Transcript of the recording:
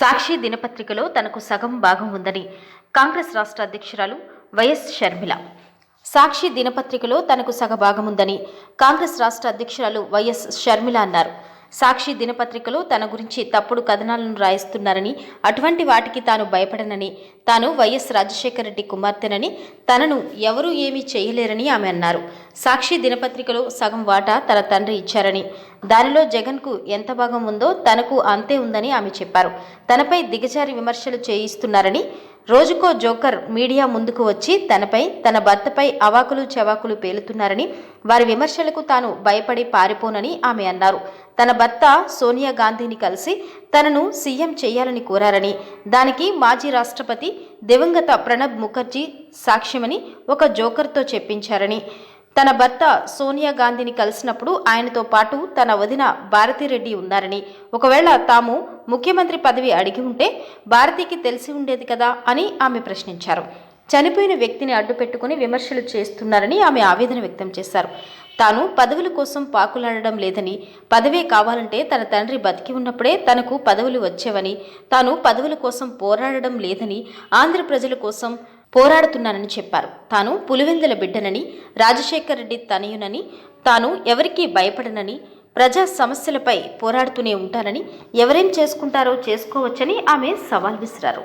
సాక్షి దినపత్రికలో తనకు సగం భాగం ఉందని కాంగ్రెస్ రాష్ట్ర అధ్యక్షురాలు వైఎస్ షర్మిల. సాక్షి దినపత్రికలో తనకు సగ భాగముందని కాంగ్రెస్ రాష్ట్ర అధ్యక్షురాలు వైఎస్ షర్మిల అన్నారు. సాక్షి దినపత్రికలో తన గురించి తప్పుడు కథనాలను రాయిస్తున్నారని అటువంటి వాటికి తాను భయపడనని తాను వైఎస్ రాజశేఖర రెడ్డి కుమార్తెనని తనను ఎవరూ ఏమీ చేయలేరని ఆమె అన్నారు. సాక్షి దినపత్రికలో సగం వాటా తన తండ్రి ఇచ్చారని. దానిలో జగన్కు ఎంత భాగం ఉందో తనకు అంతే ఉందని ఆమె చెప్పారు. తనపై దిగజారి విమర్శలు చేయిస్తున్నారని రోజుకో జోకర్ మీడియా ముందుకు వచ్చి తనపై తన భర్తపై అవాకులు చవాకులు పేలుతున్నారని వారి విమర్శలకు తాను భయపడి పారిపోనని ఆమె అన్నారు. తన భర్త సోనియా గాంధీని కలిసి తనను సీఎం చేయాలని కోరారని దానికి మాజీ రాష్ట్రపతి దివంగత ప్రణబ్ ముఖర్జీ సాక్ష్యమని ఒక జోకర్తో చెప్పించారని. తన భర్త సోనియా గాంధీని కలిసినప్పుడు ఆయనతో పాటు తన వదిన భారతిరెడ్డి ఉన్నారని. ఒకవేళ తాము ముఖ్యమంత్రి పదవి అడిగి ఉంటే భారతికి తెలిసి ఉండేది కదా అని ఆమె ప్రశ్నించారు. చనిపోయిన వ్యక్తిని అడ్డుపెట్టుకుని విమర్శలు చేస్తున్నారని ఆమె ఆవేదన వ్యక్తం చేశారు. తాను పదవుల కోసం పాకులాడడం లేదని పదవే కావాలంటే తన తండ్రి బతికి ఉన్నప్పుడే తనకు పదవులు వచ్చేవని తాను పదవుల కోసం పోరాడడం లేదని ఆంధ్ర ప్రజల కోసం పోరాడుతున్నానని చెప్పారు. తాను పులివెందుల బిడ్డనని రాజశేఖర్ రెడ్డి తనయునని తాను ఎవరికీ భయపడనని ప్రజా సమస్యలపై పోరాడుతూనే ఉంటానని ఎవరేం చేసుకుంటారో చేసుకోవచ్చని ఆమె సవాల్ విసిరారు.